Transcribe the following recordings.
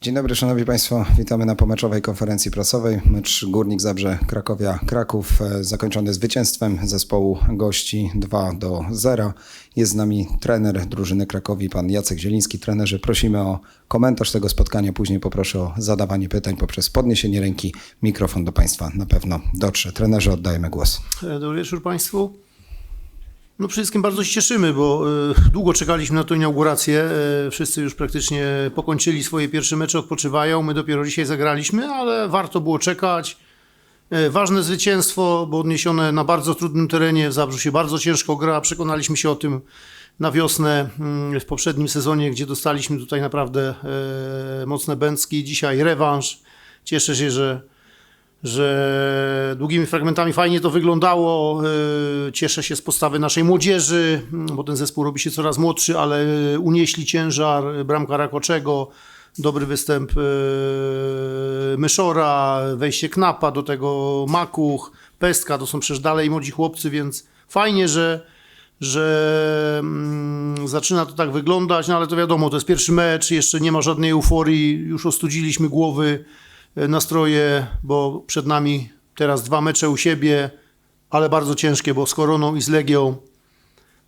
Dzień dobry, szanowni państwo. Witamy na pomeczowej konferencji prasowej. Mecz Górnik Zabrze Krakowia Kraków e, zakończony zwycięstwem zespołu gości 2 do 0. Jest z nami trener drużyny Krakowi, pan Jacek Zieliński. Trenerze, prosimy o komentarz tego spotkania. Później poproszę o zadawanie pytań poprzez podniesienie ręki. Mikrofon do państwa na pewno dotrze. Trenerze, oddajemy głos. Dobry wieczór Państwu. No przede wszystkim bardzo się cieszymy, bo e, długo czekaliśmy na tę inaugurację. E, Wszyscy już praktycznie pokończyli swoje pierwsze mecze, odpoczywają. My dopiero dzisiaj zagraliśmy, ale warto było czekać. E, Ważne zwycięstwo, bo odniesione na bardzo trudnym terenie. W Zabrzu się bardzo ciężko gra. Przekonaliśmy się o tym na wiosnę mm, w poprzednim sezonie, gdzie dostaliśmy tutaj naprawdę mocne bęcki. Dzisiaj rewanż. Cieszę się, że że długimi fragmentami fajnie to wyglądało. Yy, Cieszę się z postawy naszej młodzieży, mm, bo ten zespół robi się coraz młodszy, ale unieśli ciężar bramka Rakoczego, dobry występ yy, Myszora, wejście Knapa, do tego Makuch, Pestka, to są przecież dalej młodzi chłopcy, więc fajnie, że że mm, zaczyna to tak wyglądać, no ale to wiadomo, to jest pierwszy mecz, jeszcze nie ma żadnej euforii, już ostudziliśmy głowy, nastroje, bo przed nami teraz dwa mecze u siebie, ale bardzo ciężkie, bo z Koroną i z Legią.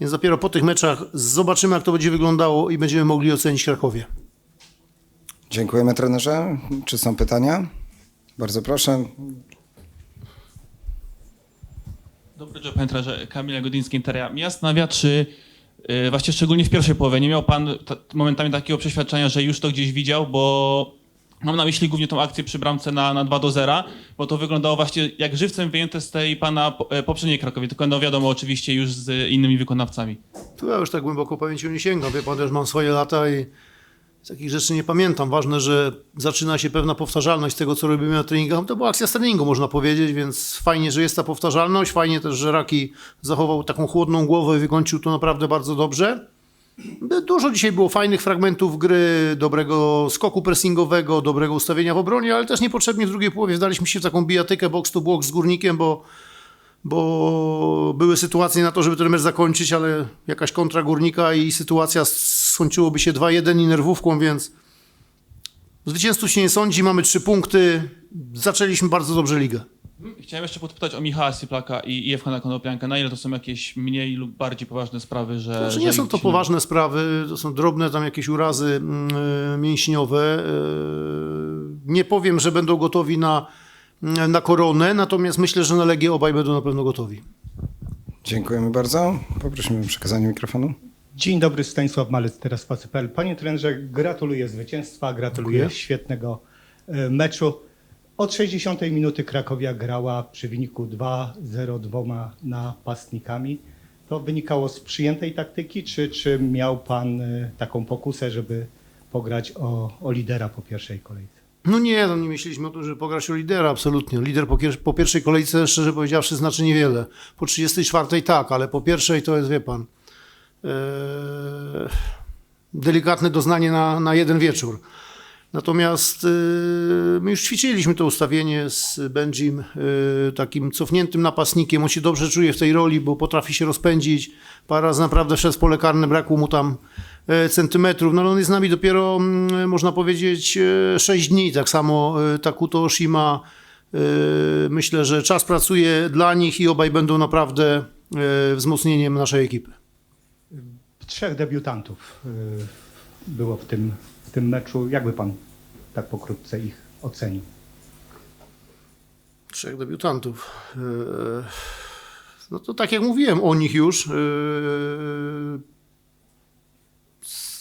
Więc dopiero po tych meczach zobaczymy, jak to będzie wyglądało i będziemy mogli ocenić Krakowie. Dziękujemy trenerze. Czy są pytania? Bardzo proszę. Dobry dzień, panie trenerze. Kamil Jagodyński, Interia. Mnie zastanawia, czy y, właśnie szczególnie w pierwszej połowie nie miał pan ta, momentami takiego przeświadczenia, że już to gdzieś widział, bo mam na myśli głównie tą akcję przy bramce na, na 2 do 0, bo to wyglądało właśnie jak żywcem wyjęte z tej pana e, poprzedniej Krakowie, tylko no wiadomo oczywiście już z innymi wykonawcami. Tu ja już tak głęboko pamięcią nie sięgam. Wie pan, już mam swoje lata i takich rzeczy nie pamiętam. Ważne, że zaczyna się pewna powtarzalność tego, co robimy na treningach. To była akcja z treningu, można powiedzieć, więc fajnie, że jest ta powtarzalność. Fajnie też, że Raki zachował taką chłodną głowę i wykończył to naprawdę bardzo dobrze. Dużo dzisiaj było fajnych fragmentów gry, dobrego skoku pressingowego, dobrego ustawienia w obronie, ale też niepotrzebnie w drugiej połowie wdaliśmy się w taką bijatykę box to box z górnikiem, bo bo były sytuacje na to, żeby ten mecz zakończyć, ale jakaś kontra górnika i sytuacja skończyłoby się 2-1 i nerwówką, więc zwycięzców się nie sądzi, mamy trzy punkty, zaczęliśmy bardzo dobrze ligę. Chciałem jeszcze podpytać o Michała Syplaka i Jewchana Konopiankę. Na ile to są jakieś mniej lub bardziej poważne sprawy, że... Znaczy że nie są to poważne sprawy, to są drobne tam jakieś urazy mm, e, mięśniowe. E, Nie powiem, że będą gotowi na, na koronę, natomiast myślę, że na Legię obaj będą na pewno gotowi. Dziękujemy bardzo. Poprosimy o przekazanie mikrofonu. Dzień dobry, Stanisław Malec, teraz Spacy.pl. Panie trenerze, gratuluję zwycięstwa, gratuluję Dziękuję. świetnego e, meczu. Od 60 minuty Krakowia grała przy wyniku 2-0 dwoma napastnikami. To wynikało z przyjętej taktyki, czy, czy miał pan e, taką pokusę, żeby pograć o, o lidera po pierwszej kolejce? No nie, no nie myśleliśmy o tym, żeby pograć o lidera, absolutnie. Lider po, po pierwszej kolejce, szczerze powiedziawszy, znaczy niewiele. Po 34 tak, ale po pierwszej to jest, wie pan, ee, delikatne doznanie na, na jeden wieczór. Natomiast yy, my już ćwiczyliśmy to ustawienie z Benjim, yy, takim cofniętym napastnikiem. On się dobrze czuje w tej roli, bo potrafi się rozpędzić. Parę razy naprawdę w pole karne, brakło mu tam e, centymetrów. No ale on jest z nami dopiero, mm, można powiedzieć, e, 6 dni. Tak samo e, Takuto Oshima. E, Myślę, że czas pracuje dla nich i obaj będą naprawdę e, wzmocnieniem naszej ekipy. Trzech debiutantów e, było w tym, tym meczu. Jakby pan tak pokrótce ich ocenił? Trzech debiutantów. Eee, No to tak jak mówiłem o nich już. eee,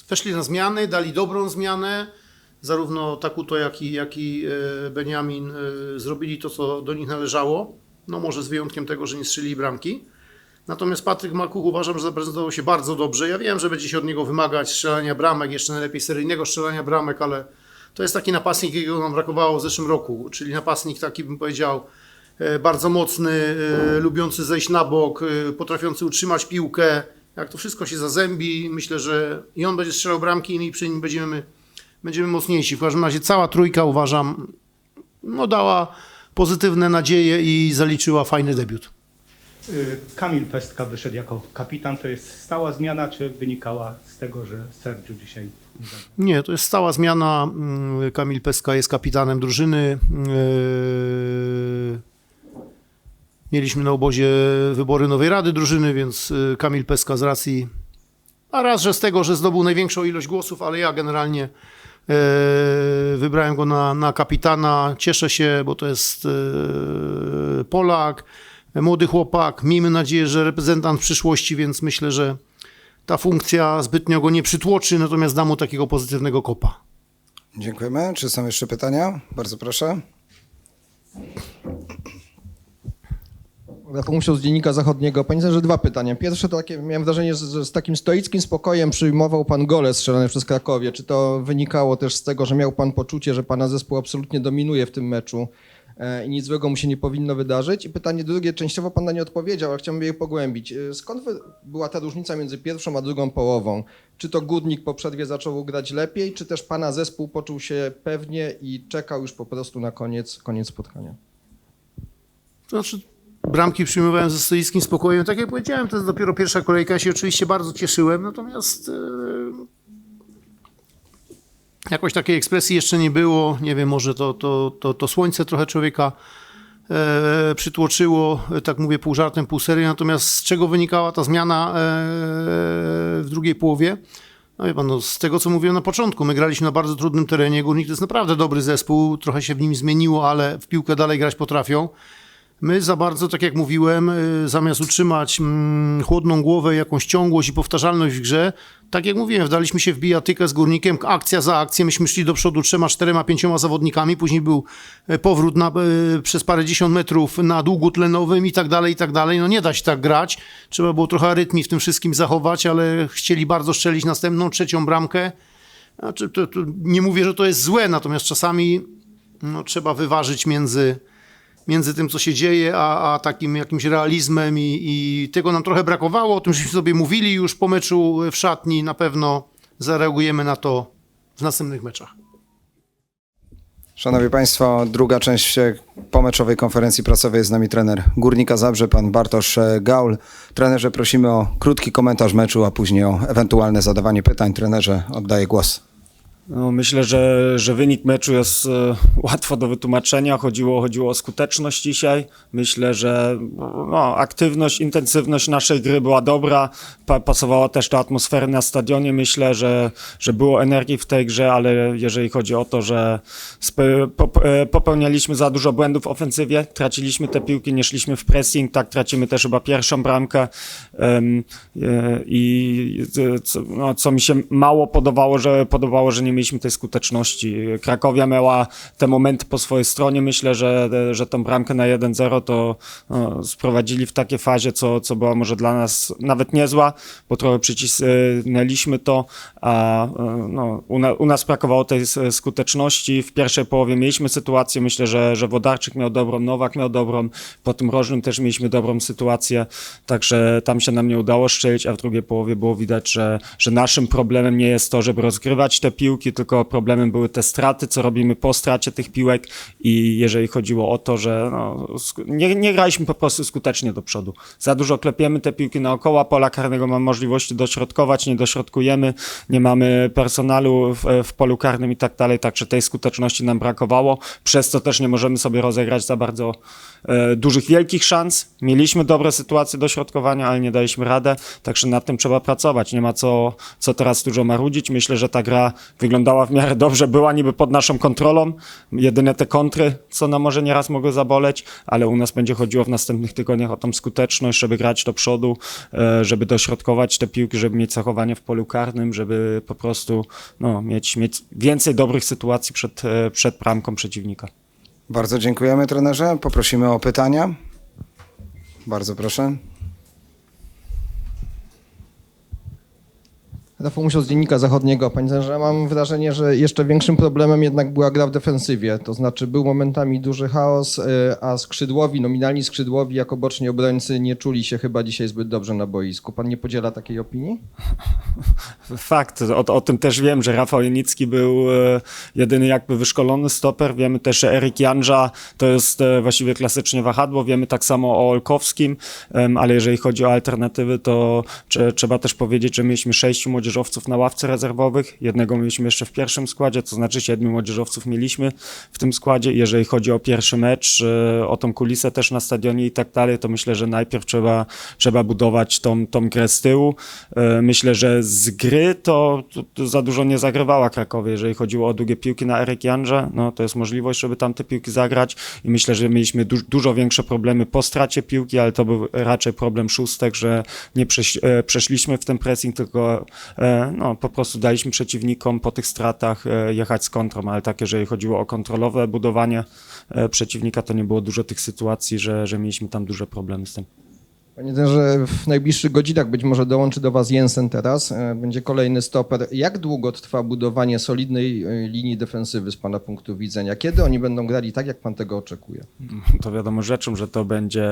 Weszli na zmiany, dali dobrą zmianę. Zarówno Takuto, jak i, jak i e, Benjamin e, zrobili to, co do nich należało. No może z wyjątkiem tego, że nie strzelili bramki. Natomiast Patryk Makuch uważam, że zaprezentował się bardzo dobrze. Ja wiem, że będzie się od niego wymagać strzelania bramek, jeszcze najlepiej seryjnego strzelania bramek, ale to jest taki napastnik, jakiego nam brakowało w zeszłym roku, czyli napastnik taki, bym powiedział, e, bardzo mocny, e, lubiący zejść na bok, e, potrafiący utrzymać piłkę. Jak to wszystko się zazębi, myślę, że i on będzie strzelał bramki i my przy nim będziemy, będziemy mocniejsi. W każdym razie cała trójka uważam, no dała pozytywne nadzieje i zaliczyła fajny debiut. Y, Kamil Pestka wyszedł jako kapitan. To jest stała zmiana, czy wynikała z tego, że Sergiu dzisiaj Nie, to jest stała zmiana. Mm, Kamil Peska jest kapitanem drużyny. Yy, Mieliśmy na obozie wybory nowej rady drużyny, więc yy, Kamil Peska z racji, a raz, że z tego, że zdobył największą ilość głosów, ale ja generalnie wybrałem go na, na kapitana. Cieszę się, bo to jest Polak, młody chłopak. Miejmy nadzieję, że reprezentant przyszłości, więc myślę, że ta funkcja zbytnio go nie przytłoczy, natomiast da mu takiego pozytywnego kopa. Dziękujemy. Czy są jeszcze pytania? Bardzo proszę. Rafał Musiał z Dziennika Zachodniego. Panie że dwa pytania. Pierwsze to takie, miałem wrażenie, że z takim stoickim spokojem przyjmował pan gole strzelane przez Krakowie. Czy to wynikało też z tego, że miał pan poczucie, że pana zespół absolutnie dominuje w tym meczu i nic złego mu się nie powinno wydarzyć? I pytanie drugie, częściowo pan na nie odpowiedział, ale chciałbym je pogłębić. E, Skąd była ta różnica między pierwszą a drugą połową? Czy to Górnik po przerwie zaczął grać lepiej, czy też pana zespół poczuł się pewnie i czekał już po prostu na koniec, koniec spotkania? Znaczy, bramki przyjmowałem ze stoickim spokojem. Tak jak powiedziałem, to jest dopiero pierwsza kolejka. Ja się oczywiście bardzo cieszyłem, natomiast e, jakoś takiej ekspresji jeszcze nie było. Nie wiem, może to, to, to, to słońce trochę człowieka e, przytłoczyło, tak mówię pół żartem, pół serio. Natomiast z czego wynikała ta zmiana e, w drugiej połowie? No wie pan, no, z tego co mówiłem na początku, my graliśmy na bardzo trudnym terenie. Górnik to jest naprawdę dobry zespół, trochę się w nim zmieniło, ale w piłkę dalej grać potrafią. My za bardzo, tak jak mówiłem, y, zamiast utrzymać mm, chłodną głowę, jakąś ciągłość i powtarzalność w grze, tak jak mówiłem, wdaliśmy się w bijatykę z górnikiem, akcja za akcją, myśmy szli do przodu trzema, czterema, pięcioma zawodnikami, później był e, powrót na, e, przez parę dziesiąt metrów na długu tlenowym i tak dalej, i tak dalej. No nie da się tak grać, trzeba było trochę rytmi w tym wszystkim zachować, ale chcieli bardzo strzelić następną, trzecią bramkę. Znaczy, to, to nie mówię, że to jest złe, natomiast czasami no, trzeba wyważyć między między tym, co się dzieje, a, a takim jakimś realizmem i, i tego nam trochę brakowało. O tym żeśmy sobie mówili już po meczu w szatni. Na pewno zareagujemy na to w następnych meczach. Szanowni Państwo, druga część pomeczowej konferencji prasowej jest z nami trener Górnika Zabrze, pan Bartosz Gaul. Trenerze, prosimy o krótki komentarz meczu, a później o ewentualne zadawanie pytań. Trenerze, oddaję głos. No, myślę, że, że wynik meczu jest e, łatwo do wytłumaczenia. Chodziło, chodziło o skuteczność dzisiaj. Myślę, że no, aktywność, intensywność naszej gry była dobra. Pa, pasowała też do atmosfery na stadionie. Myślę, że, że było energii w tej grze, ale jeżeli chodzi o to, że e, popełnialiśmy za dużo błędów w ofensywie, traciliśmy te piłki, nie szliśmy w pressing, tak tracimy też chyba pierwszą bramkę. E, I no, co mi się mało podobało, że podobało, że nie mieliśmy tej skuteczności. Krakowia miała te momenty po swojej stronie. Myślę, że, że tą bramkę na 1-0 to no, sprowadzili w takie fazie, co, co była może dla nas nawet niezła, bo trochę przycisnęliśmy to, a no, u, na, u nas brakowało tej skuteczności. W pierwszej połowie mieliśmy sytuację, myślę, że, że Wodarczyk miał dobrą, Nowak miał dobrą, po tym Rożnym też mieliśmy dobrą sytuację, także tam się nam nie udało strzelić, a w drugiej połowie było widać, że, że naszym problemem nie jest to, żeby rozgrywać te piłki, tylko problemem były te straty, co robimy po stracie tych piłek i jeżeli chodziło o to, że no, nie, nie graliśmy po prostu skutecznie do przodu. Za dużo klepiemy te piłki naokoło, pola karnego mamy możliwości dośrodkować, nie dośrodkujemy, nie mamy personalu w, w polu karnym i tak dalej, także tej skuteczności nam brakowało, przez co też nie możemy sobie rozegrać za bardzo e, dużych, wielkich szans. Mieliśmy dobre sytuacje dośrodkowania, ale nie daliśmy radę, także nad tym trzeba pracować. Nie ma co, co teraz dużo marudzić. Myślę, że ta gra wyglądała w miarę dobrze, była niby pod naszą kontrolą. Jedyne te kontry, co nam może nieraz mogły zaboleć, ale u nas będzie chodziło w następnych tygodniach o tą skuteczność, żeby grać do przodu, e, żeby dośrodkować te piłki, żeby mieć zachowanie w polu karnym, żeby po prostu no, mieć, mieć więcej dobrych sytuacji przed, e, przed bramką przeciwnika. Bardzo dziękujemy trenerze. Poprosimy o pytania. Bardzo proszę. Rafał z Dziennika Zachodniego. Panie trenerze, mam wrażenie, że jeszcze większym problemem jednak była gra w defensywie. To znaczy był momentami duży chaos, y, a skrzydłowi, nominalni skrzydłowi jako boczni obrońcy nie czuli się chyba dzisiaj zbyt dobrze na boisku. Pan nie podziela takiej opinii? Fakt, o, o tym też wiem, że Rafał Janicki był e, jedyny jakby wyszkolony stoper. Wiemy też, że Erik Janża to jest e, właściwie klasycznie wahadło. Wiemy tak samo o Olkowskim, ale jeżeli chodzi o alternatywy, to trze- trzeba też powiedzieć, że mieliśmy sześciu młodzieżowych młodzieżowców na ławce rezerwowych. Jednego mieliśmy jeszcze w pierwszym składzie, to znaczy siedmiu młodzieżowców mieliśmy w tym składzie. Jeżeli chodzi o pierwszy mecz, e, o tą kulisę też na stadionie i tak dalej, to myślę, że najpierw trzeba, trzeba budować tą, tą grę z tyłu. E, Myślę, że z gry to, to, za dużo nie zagrywała Krakowie. Jeżeli chodziło o długie piłki na Eryk Janże, no to jest możliwość, żeby tam te piłki zagrać i myślę, że mieliśmy du dużo większe problemy po stracie piłki, ale to był raczej problem szóstek, że nie prześ e, przeszliśmy w ten pressing, tylko no, po prostu daliśmy przeciwnikom po tych stratach e, jechać z kontrą, ale tak jeżeli chodziło o kontrolowe budowanie e, przeciwnika, to nie było dużo tych sytuacji, że, że mieliśmy tam duże problemy z tym. Panie trenerze, w najbliższych godzinach być może dołączy do Was Jensen teraz, e, będzie kolejny stoper. Jak długo trwa budowanie solidnej e, linii defensywy z Pana punktu widzenia? Kiedy oni będą grali tak, jak Pan tego oczekuje? to wiadomo rzeczą, że to będzie,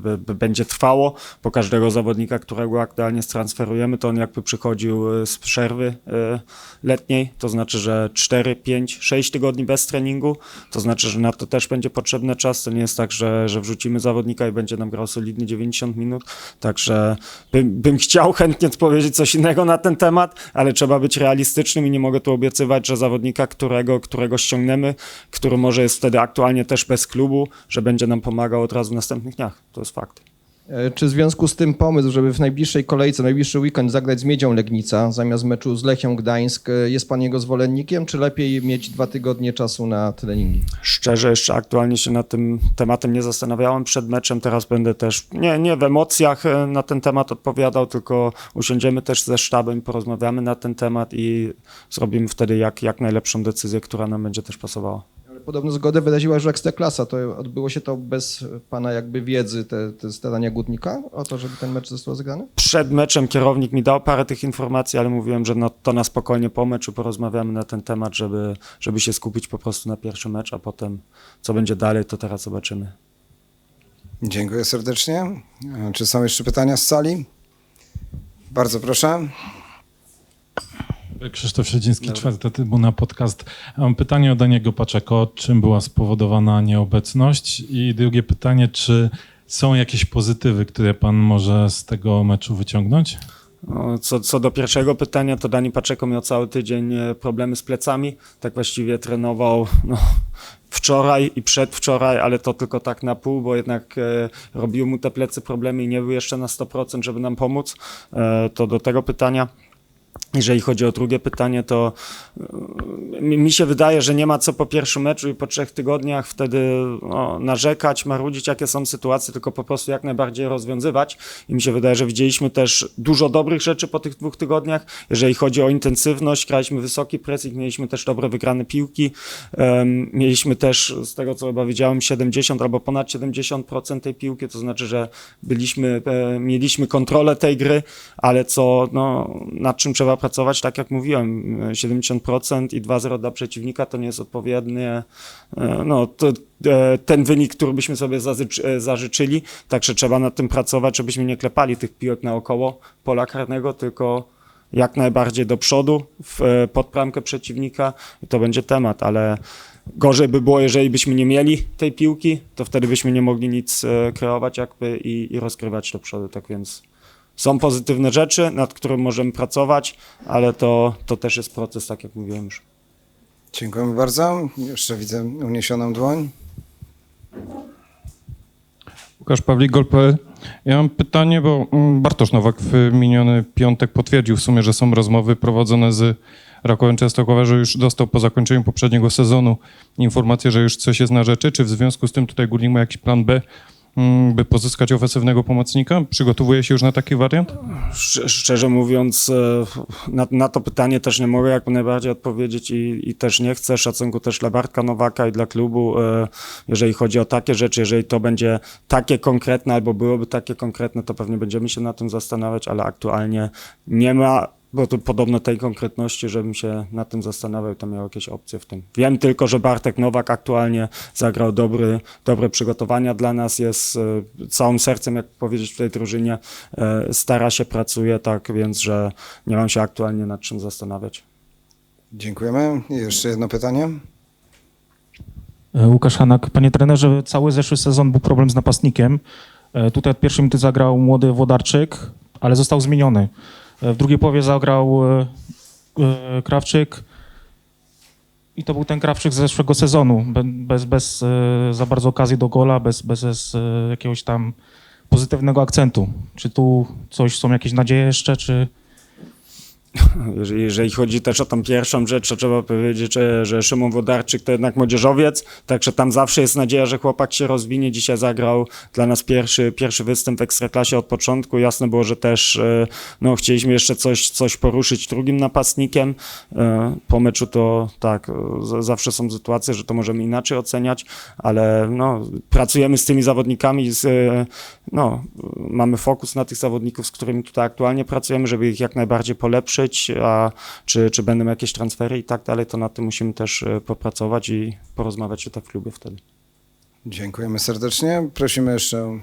b, będzie trwało. Po każdego zawodnika, którego aktualnie stransferujemy, to on jakby przychodził e, z przerwy e, letniej, to znaczy, że 4, 5, 6 tygodni bez treningu, to znaczy, że na to też będzie potrzebny czas. To nie jest tak, że, że wrzucimy zawodnika i będzie nam grał solidnie 90 minut. Także bym, bym chciał chętnie powiedzieć coś innego na ten temat, ale trzeba być realistycznym i nie mogę tu obiecywać, że zawodnika, którego, którego ściągniemy, który może jest wtedy aktualnie też bez klubu, że będzie nam pomagał od razu w następnych dniach. To jest fakt. E, Czy w związku z tym pomysł, żeby w najbliższej kolejce, najbliższy weekend zagrać z Miedzią Legnica zamiast meczu z Lechią Gdańsk, e, jest Pan jego zwolennikiem, czy lepiej mieć dwa tygodnie czasu na treningi? Szczerze, jeszcze aktualnie się nad tym tematem nie zastanawiałem przed meczem. Teraz będę też nie, nie w emocjach e, na ten temat odpowiadał, tylko usiądziemy też ze sztabem, porozmawiamy na ten temat i zrobimy wtedy jak, jak najlepszą decyzję, która nam będzie też pasowała. Podobno zgodę wyraziła już Ekstraklasa. To odbyło się to bez Pana jakby wiedzy, te, te starania Górnika o to, żeby ten mecz został zagrany? Przed meczem kierownik mi dał parę tych informacji, ale mówiłem, że no, to na spokojnie po meczu porozmawiamy na ten temat, żeby, żeby się skupić po prostu na pierwszy mecz, a potem co będzie dalej, to teraz zobaczymy. Dziękuję serdecznie. Czy są jeszcze pytania z sali? Bardzo proszę. Krzysztof Siedziński, czwarta trybuna podcast. Mam pytanie o Daniego Paczeko. Czym była spowodowana nieobecność? I drugie pytanie, czy są jakieś pozytywy, które pan może z tego meczu wyciągnąć? No, Co, co do pierwszego pytania, to Dani Paczeko miał cały tydzień e, problemy z plecami. Tak właściwie trenował no, wczoraj i przedwczoraj, ale to tylko tak na pół, bo jednak e, robiły mu te plecy problemy i nie był jeszcze na 100%, żeby nam pomóc. E, to do tego pytania. Jeżeli chodzi o drugie pytanie, to e, mi się wydaje, że nie ma co po pierwszym meczu i po trzech tygodniach wtedy no, narzekać, marudzić, jakie są sytuacje, tylko po prostu jak najbardziej rozwiązywać. I mi się wydaje, że widzieliśmy też dużo dobrych rzeczy po tych dwóch tygodniach. Jeżeli chodzi o intensywność, graliśmy wysoki pressing, mieliśmy też dobre wygrane piłki. Em, mieliśmy też, z tego co chyba widziałem, 70 albo ponad 70% tej piłki, to znaczy, że byliśmy, e, mieliśmy kontrolę tej gry, ale co, no, nad czym trzeba pracować, tak jak mówiłem, e, 70% i 2-0 dla przeciwnika to nie jest odpowiednie, e, no, to, e, ten wynik, który byśmy sobie e, zażyczyli, także trzeba nad tym pracować, żebyśmy nie klepali tych piłek naokoło pola karnego, tylko jak najbardziej do przodu, w, pod bramkę przeciwnika i to będzie temat, ale gorzej by było, jeżeli byśmy nie mieli tej piłki, to wtedy byśmy nie mogli nic kreować jakby i, i rozgrywać do przodu, tak więc są pozytywne rzeczy, nad którymi możemy pracować, ale to, to też jest proces, tak jak mówiłem już. Dziękujemy bardzo. Jeszcze widzę uniesioną dłoń. Łukasz Pawlik, Gol.pl. Ja mam pytanie, bo mm, Bartosz Nowak w miniony piątek potwierdził w sumie, że są rozmowy prowadzone z Rakowem Częstochowa, że już dostał po zakończeniu poprzedniego sezonu informację, że już coś jest na rzeczy. Czy w związku z tym tutaj Górnik ma jakiś plan B, by pozyskać ofensywnego pomocnika? Przygotowuje się już na taki wariant? Szcz- Szczerze mówiąc, e, na, na to pytanie też nie mogę jak najbardziej odpowiedzieć i, i też nie chcę. Szacunku też dla Bartka Nowaka i dla klubu, e, jeżeli chodzi o takie rzeczy, jeżeli to będzie takie konkretne albo byłoby takie konkretne, to pewnie będziemy się na tym zastanawiać, ale aktualnie nie ma bo tu podobno tej konkretności, żebym się nad tym zastanawiał, to miał jakieś opcje w tym. Wiem tylko, że Bartek Nowak aktualnie zagrał dobry, dobre przygotowania dla nas, jest e, całym sercem, jak powiedzieć, w tej drużynie, e, stara się, pracuje, tak więc, że nie mam się aktualnie nad czym zastanawiać. Dziękujemy. Jeszcze jedno pytanie. E, Łukasz Hanak. Panie trenerze, cały zeszły sezon był problem z napastnikiem. Tutaj od pierwszej minuty zagrał młody Włodarczyk, ale został zmieniony. W drugiej połowie zagrał e, e, Krawczyk i to był ten Krawczyk z zeszłego sezonu, be- bez, bez e, za bardzo okazji do gola, bez, bez, jakiegoś tam pozytywnego akcentu. Czy tu coś, są jakieś nadzieje jeszcze, czy... Jeżeli, chodzi też o tą pierwszą rzecz, to trzeba powiedzieć, że, Szymon Wodarczyk to jednak młodzieżowiec, także tam zawsze jest nadzieja, że chłopak się rozwinie. Dzisiaj zagrał dla nas pierwszy, pierwszy występ w Ekstraklasie od początku. Jasne było, że też e, no, chcieliśmy jeszcze coś, coś poruszyć drugim napastnikiem. E, Po meczu to tak, e, zawsze są sytuacje, że to możemy inaczej oceniać, ale no, pracujemy z tymi zawodnikami, z, no, mamy fokus na tych zawodników, z którymi tutaj aktualnie pracujemy, żeby ich jak najbardziej polepszyć, a czy, czy będą jakieś transfery i tak dalej, to nad tym musimy też e, popracować i porozmawiać o tak w klubie wtedy. Dziękujemy serdecznie. Prosimy jeszcze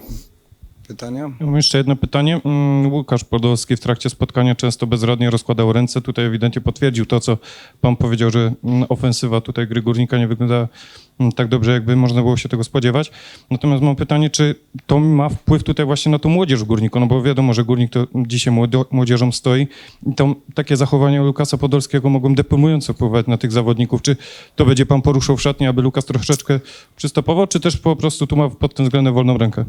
pytania. Ja mam jeszcze jedno pytanie. Mm, Łukasz Podolski w trakcie spotkania często bezradnie rozkładał ręce. Tutaj ewidentnie potwierdził to, co pan powiedział, że mm, ofensywa tutaj gry Górnika nie wygląda mm, tak dobrze, jakby można było się tego spodziewać. Natomiast mam pytanie, czy to ma wpływ tutaj właśnie na tą młodzież w Górniku? No bo wiadomo, że Górnik to dzisiaj młodzieżą stoi i to, takie zachowania Lukasa Podolskiego mogą deprymująco wpływać na tych zawodników. Czy to będzie pan poruszał w szatni, aby Lukas troszeczkę przystopował, czy też po prostu tu ma pod tym względem wolną rękę?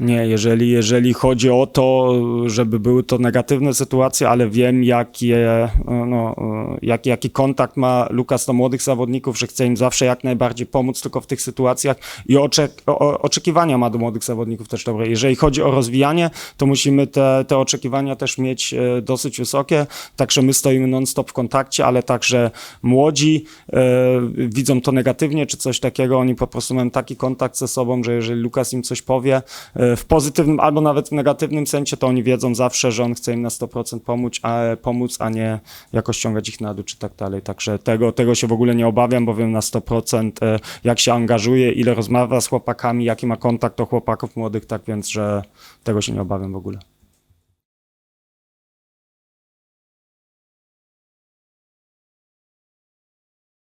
Nie, jeżeli, jeżeli chodzi o to, żeby były to negatywne sytuacje, ale wiem, jakie, no, jak, jaki kontakt ma Lukas do młodych zawodników, że chce im zawsze jak najbardziej pomóc tylko w tych sytuacjach i oczek, oczekiwania ma do młodych zawodników też dobre. Jeżeli chodzi o rozwijanie, to musimy te, te oczekiwania też mieć e, dosyć wysokie, także my stoimy non-stop w kontakcie, ale także młodzi e, widzą to negatywnie czy coś takiego, oni po prostu mają taki kontakt ze sobą, że jeżeli Lukas im coś powie e, w pozytywnym albo nawet w negatywnym sensie, to oni wiedzą zawsze, że on chce im na 100% pomóc, a, pomóc, a nie jakoś ściągać ich na dół czy tak dalej. Także tego, tego się w ogóle nie obawiam, bo wiem na 100% e, jak się angażuje, ile rozmawia z chłopakami, jaki ma kontakt do chłopaków młodych, tak więc, że tego się nie obawiam w ogóle.